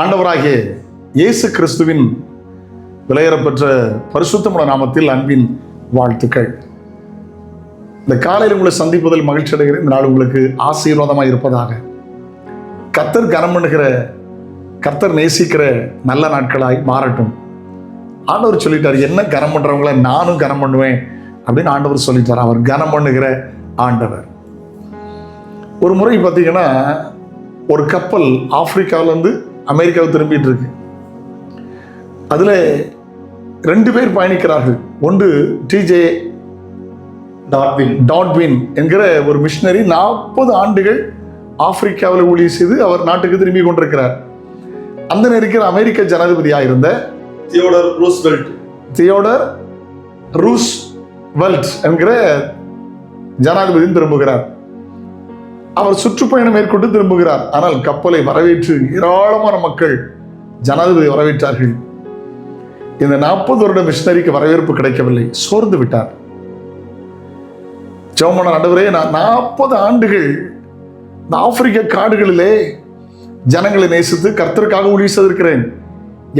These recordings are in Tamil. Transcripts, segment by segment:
ஆண்டவராகிய இயேசு கிறிஸ்துவின் விலையேறப்பெற்ற பரிசுத்தமுள்ள நாமத்தில் அன்பின் வாழ்த்துக்கள். இந்த காலையில் உங்களை சந்திப்பதில் மகிழ்ச்சி அடைகிறேன். இந்த நாள் உங்களுக்கு ஆசீர்வாதமாக இருப்பதாக. கர்த்தர் கனம் பண்ணுகிற கர்த்தர் நேசிக்கிற நல்ல நாட்களாய் மாறட்டும். ஆண்டவர் சொல்லிட்டார் என்ன கனம் பண்ணுறவங்கள நானும் கனம் பண்ணுவேன் அப்படின்னு ஆண்டவர் சொல்லிட்டார். அவர் கனம் பண்ணுகிற ஆண்டவர். ஒரு முறை பார்த்தீங்கன்னா ஒரு கப்பல் ஆப்பிரிக்காவிலேருந்து அமெரிக்காவுக்கு திரும்பிட்டு இருக்கு. அதில் ரெண்டு பேர் பயணிக்கிறார்கள். ஒன்று டிஜே டாட்வின். டாட்வின் என்கிற ஒரு மிஷினரி நாற்பது ஆண்டுகள் ஆப்பிரிக்காவில் ஊழிய செய்து அவர் நாட்டுக்கு திரும்பி கொண்டிருக்கிறார். அந்த நேரத்தில் அமெரிக்க ஜனாதிபதியாக இருந்த Theodore Roosevelt Theodore Roosevelt என்கிற ஜனாதிபதி திரும்புகிறார். அவர் சுற்றுப்பயணம் மேற்கொண்டு திரும்புகிறார். ஆனால் கப்பலை வரவேற்று ஏராளமான மக்கள் ஜனாதிபதி வரவேற்றார்கள். இந்த நாற்பது வருட மிஷினரிக்கு வரவேற்பு கிடைக்கவில்லை. சோர்ந்து விட்டார். ஜோமன நடுவரே நான் நாற்பது ஆண்டுகள் இந்த ஆப்பிரிக்க காடுகளிலே ஜனங்களை நேசித்து கர்த்தருக்காக ஊழிய செய்திருக்கிறேன்.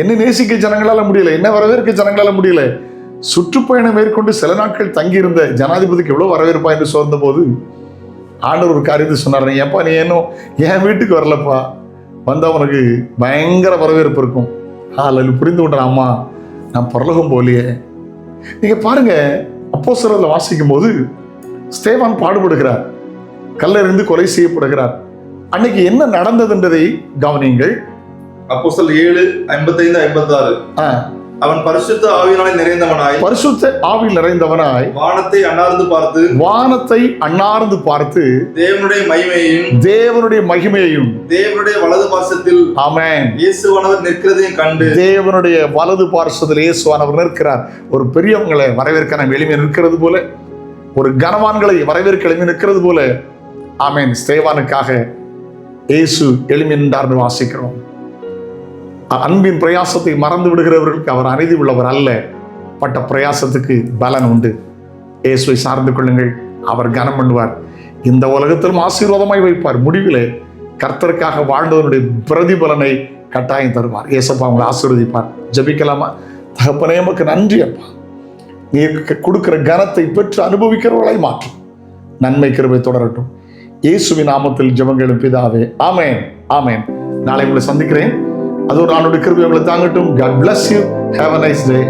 என்னை நேசிக்க ஜனங்களால முடியல என்ன வரவேற்க ஜனங்களால முடியல. சுற்றுப்பயணம் மேற்கொண்டு சில நாட்கள் தங்கியிருந்த ஜனாதிபதிக்கு எவ்வளவு வரவேற்பா என்று சோர்ந்த போது ஆண்டவர் ஒரு காரியத்தை சொன்னார். ஏப்பா நீ இன்னும் என் வீட்டுக்கு வரலப்பா. வந்தவனுக்கு பயங்கர வரவேற்பு இருக்கும். அதில் புரிந்து கொண்டான் அம்மா நான் பரலோகம் போலியே நீங்க பாருங்க அப்போ வாசிக்கும் போது ஸ்தேவான் பாடுபடுகிறார். கல்லறிந்து கொலை செய்யப்படுகிறார். அன்னைக்கு என்ன நடந்ததுன்றதை கவனியுங்கள். அப்போஸ்தல் ஏழு ஐம்பத்தைந்து ஐம்பத்தாறு. ஆ, அவன் பரிசுத்த ஆவியினாலே நிறைந்தவனாய். பரிசுத்த ஆவில் நிறைந்தவனாய். வானத்தை அண்ணார்ந்து பார்த்து வானத்தை அண்ணார்ந்து பார்த்து தேவனுடைய மகிமையையும் தேவனுடைய மகிமையையும். தேவனுடைய வலது பாசத்தில் ஆமென். இயேசுவானவர் நிற்கிறதையும் கண்டு தேவனுடைய வலது பார்சத்தில் இயேசுவானவர் நிற்கிறார். ஒரு பெரியவங்களை வரவேற்க நம்ம எளிமை நிற்கிறது போல ஒரு கனவான்களை வரவேற்க எளிமை நிற்கிறது போல ஆமென். ஸ்தேவானுக்காக இயேசு எளிமை நின்றார்னு வாசிக்கிறோம் அன்பின் பிரயாசத்தை மறந்து விடுகிறவர்களுக்கு அவர் அநீதி உள்ளவர் அல்ல. பட்ட பிரயாசத்துக்கு பலன் உண்டு. இயேசுவை சார்ந்து கொள்ளுங்கள். அவர் கனம் பண்ணுவார். இந்த உலகத்திலும் ஆசீர்வாதமாய் வைப்பார். முடிவிலே கர்த்தருக்காக வாழ்ந்தவனுடைய பிரதிபலனை கட்டாயம் தருவார். ஏசப்பா அவங்களை ஆசீர்வதிப்பார். ஜெபிக்கலாமா? தகப்பனே நமக்கு நன்றி அப்பா. நீ கொடுக்கிற கனத்தை பெற்று அனுபவிக்கிறவர்களை மாற்றும் நன்மை கிருபை தொடரட்டும். இயேசுவின் நாமத்தில் ஜபங்களும் பிதாவே. ஆமேன். ஆமேன். நாளை உங்களை சந்திக்கிறேன். അതുകൊണ്ടാണ് ഒരു കൃപ താങ്ങട്ടും. God bless you have a nice day